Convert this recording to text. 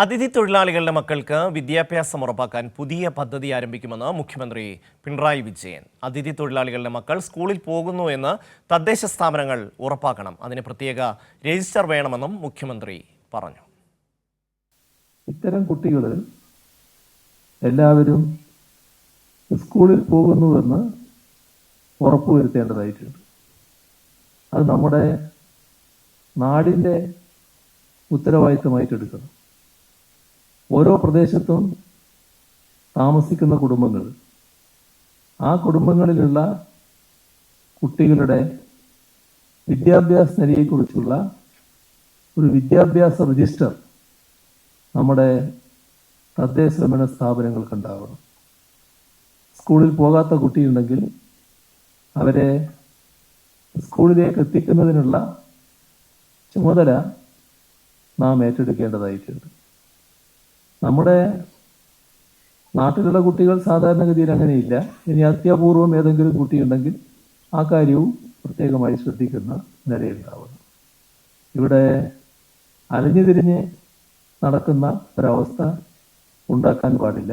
അതിഥി തൊഴിലാളികളുടെ മക്കൾക്ക് വിദ്യാഭ്യാസം ഉറപ്പാക്കാൻ പുതിയ പദ്ധതി ആരംഭിക്കുമെന്ന് മുഖ്യമന്ത്രി പിണറായി വിജയൻ. അതിഥി തൊഴിലാളികളുടെ മക്കൾ സ്കൂളിൽ പോകുന്നു എന്ന് തദ്ദേശ സ്ഥാപനങ്ങൾ ഉറപ്പാക്കണം. അതിന് പ്രത്യേക രജിസ്റ്റർ വേണമെന്നും മുഖ്യമന്ത്രി പറഞ്ഞു. ഇത്തരം കുട്ടികൾ എല്ലാവരും സ്കൂളിൽ പോകുന്നുവെന്ന് ഉറപ്പുവരുത്തേണ്ടതായിട്ടുണ്ട്. അത് നമ്മുടെ നാടിന്റെ ഉത്തരവാദിത്തമായിട്ട് എടുക്കണം ഓരോ പ്രദേശത്തും താമസിക്കുന്ന കുടുംബങ്ങൾ. ആ കുടുംബങ്ങളിലുള്ള കുട്ടികളുടെ വിദ്യാഭ്യാസ നിലയെക്കുറിച്ചുള്ള ഒരു വിദ്യാഭ്യാസ രജിസ്റ്റർ നമ്മുടെ തദ്ദേശ ഭരണ സ്ഥാപനങ്ങൾക്ക് ഉണ്ടാവണം. സ്കൂളിൽ പോകാത്ത കുട്ടിയുണ്ടെങ്കിൽ അവരെ സ്കൂളിലേക്ക് എത്തിക്കുന്നതിനുള്ള ചുമതല നാം ഏറ്റെടുക്കേണ്ടതായിട്ടുണ്ട്. നമ്മുടെ നാട്ടിലുള്ള കുട്ടികൾ സാധാരണഗതിയിൽ അങ്ങനെയില്ല. ഇനി അത്യപൂർവം ഏതെങ്കിലും കുട്ടിയുണ്ടെങ്കിൽ ആ കാര്യവും പ്രത്യേകമായി ശ്രദ്ധിക്കുന്ന നിലയുണ്ടാവുന്നു ഇവിടെ അലഞ്ഞു തിരിഞ്ഞ് നടക്കുന്ന ഒരവസ്ഥ ഉണ്ടാക്കാൻ പാടില്ല.